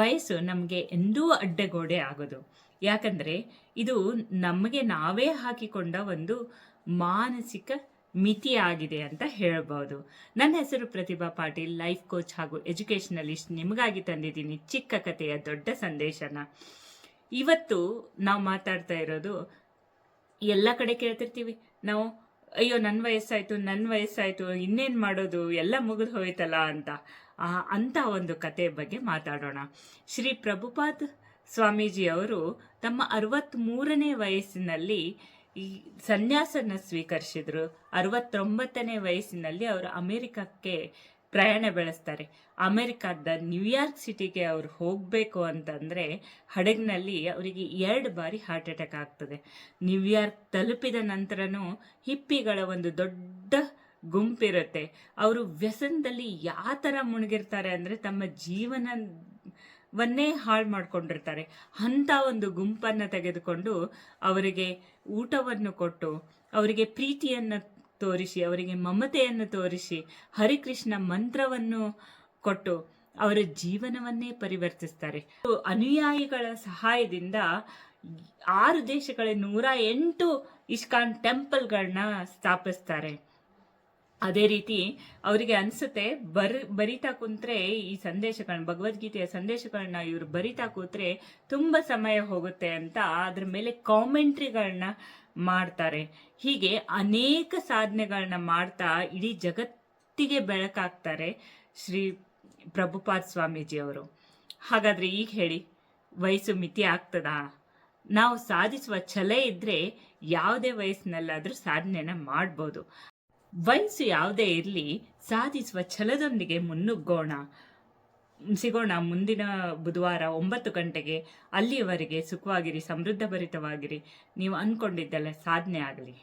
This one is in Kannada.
ವಯಸ್ಸು ನಮಗೆ ಎಂದೂ ಅಡ್ಡಗೋಡೆ ಆಗೋದು. ಯಾಕಂದರೆ ಇದು ನಮಗೆ ನಾವೇ ಹಾಕಿಕೊಂಡ ಒಂದು ಮಾನಸಿಕ ಮಿತಿಯಾಗಿದೆ ಅಂತ ಹೇಳ್ಬೋದು ನನ್ನ ಹೆಸರು ಪ್ರತಿಭಾ ಪಾಟೀಲ್, ಲೈಫ್ ಕೋಚ್ ಹಾಗೂ ಎಜುಕೇಷನಲಿಸ್ಟ್. ನಿಮಗಾಗಿ ತಂದಿದ್ದೀನಿ ಚಿಕ್ಕ ಕಥೆಯ ದೊಡ್ಡ ಸಂದೇಶನ. ಇವತ್ತು ನಾವು ಮಾತಾಡ್ತಾ ಇರೋದು ಎಲ್ಲ ಕಡೆ ಕೇಳ್ತಿರ್ತೀವಿ. ನಾವು ಅಯ್ಯೋ ನನ್ನ ವಯಸ್ಸಾಯ್ತು ನನ್ನ ವಯಸ್ಸಾಯ್ತು, ಇನ್ನೇನು ಮಾಡೋದು? ಎಲ್ಲ ಮುಗಿದು ಹೋಯ್ತಲ್ಲ ಅಂತ. ಅಂತ ಒಂದು ಕತೆ ಬಗ್ಗೆ ಮಾತಾಡೋಣ. ಶ್ರೀ ಪ್ರಭುಪಾದ್ ಸ್ವಾಮೀಜಿ ಅವರು ತಮ್ಮ ಅರವತ್ತ್ಮೂರನೇ ವಯಸ್ಸಿನಲ್ಲಿ ಈ ಸನ್ಯಾಸನ ಸ್ವೀಕರಿಸಿದ್ರು. ಅರವತ್ತೊಂಬತ್ತನೇ ವಯಸ್ಸಿನಲ್ಲಿ ಅವರು ಅಮೆರಿಕಕ್ಕೆ ಪ್ರಯಾಣ ಬೆಳೆಸ್ತಾರೆ. ಅಮೆರಿಕದ ನ್ಯೂಯಾರ್ಕ್ ಸಿಟಿಗೆ ಅವ್ರು ಹೋಗಬೇಕು ಅಂತಂದರೆ ಹಡಗಿನಲ್ಲಿ ಅವರಿಗೆ ಎರಡು ಬಾರಿ ಹಾರ್ಟ್ ಅಟ್ಯಾಕ್ ಆಗ್ತದೆ. ನ್ಯೂಯಾರ್ಕ್ ತಲುಪಿದ ನಂತರನೂ ಹಿಪ್ಪಿಗಳ ಒಂದು ದೊಡ್ಡ ಗುಂಪಿರುತ್ತೆ. ಅವರು ವ್ಯಸನದಲ್ಲಿ ಯಾವ ಥರ ಮುಳುಗಿರ್ತಾರೆ ಅಂದರೆ ತಮ್ಮ ಜೀವನವನ್ನೇ ಹಾಳು ಮಾಡಿಕೊಂಡಿರ್ತಾರೆ. ಅಂಥ ಒಂದು ಗುಂಪನ್ನು ತೆಗೆದುಕೊಂಡು ಅವರಿಗೆ ಊಟವನ್ನು ಕೊಟ್ಟು, ಅವರಿಗೆ ಪ್ರೀತಿಯನ್ನು ತೋರಿಸಿ, ಅವರಿಗೆ ಮಮತೆಯನ್ನು ತೋರಿಸಿ, ಹರಿಕೃಷ್ಣ ಮಂತ್ರವನ್ನು ಕೊಟ್ಟು ಅವರ ಜೀವನವನ್ನೇ ಪರಿವರ್ತಿಸ್ತಾರೆ. ಅನುಯಾಯಿಗಳ ಸಹಾಯದಿಂದ ಆರು ದೇಶಗಳ ನೂರ ಎಂಟು ಇಸ್ಕಾನ್ ಟೆಂಪಲ್ಗಳನ್ನ ಸ್ಥಾಪಿಸ್ತಾರೆ. ಅದೇ ರೀತಿ ಅವರಿಗೆ ಅನ್ಸುತ್ತೆ, ಬರ್, ಬರಿತಾ ಕುಂತ್ರೆ ಈ ಸಂದೇಶಗಳನ್ನ, ಭಗವದ್ಗೀತೆಯ ಸಂದೇಶಗಳನ್ನ ಇವರು ಬರಿತಾ ಕೂತ್ರೆ ತುಂಬ ಸಮಯ ಹೋಗುತ್ತೆ ಅಂತ, ಅದ್ರ ಮೇಲೆ ಕಾಮೆಂಟ್ರಿಗಳನ್ನ ಮಾಡ್ತಾರೆ. ಹೀಗೆ ಅನೇಕ ಸಾಧನೆಗಳನ್ನ ಮಾಡ್ತಾ ಇಡೀ ಜಗತ್ತಿಗೆ ಬೆಳಕಾಗ್ತಾರೆ ಶ್ರೀ ಪ್ರಭುಪಾದ್ ಸ್ವಾಮೀಜಿ ಅವರು ಹಾಗಾದ್ರೆ ಈಗ ಹೇಳಿ, ವಯಸ್ಸು ಮಿತಿ ಆಗ್ತದಾ? ನಾವು ಸಾಧಿಸುವ ಛಲ ಇದ್ರೆ ಯಾವುದೇ ವಯಸ್ಸಿನಲ್ಲಾದ್ರೂ ಸಾಧನೆನ ಮಾಡ್ಬೋದು. ವಯಸ್ಸು ಯಾವುದೇ ಇರಲಿ, ಸಾಧಿಸುವ ಛಲದೊಂದಿಗೆ ಮುನ್ನುಗ್ಗೋಣ. ಸಿಗೋಣ ಮುಂದಿನ ಬುಧವಾರ ಒಂಬತ್ತು ಗಂಟೆಗೆ ಅಲ್ಲಿಯವರೆಗೆ ಸುಖವಾಗಿರಿ ಸಮೃದ್ಧ ಭರಿತವಾಗಿರಿ ನೀವು ಅಂದ್ಕೊಂಡಿದ್ದೆಲ್ಲ ಸಾಧನೆ ಆಗಲಿ.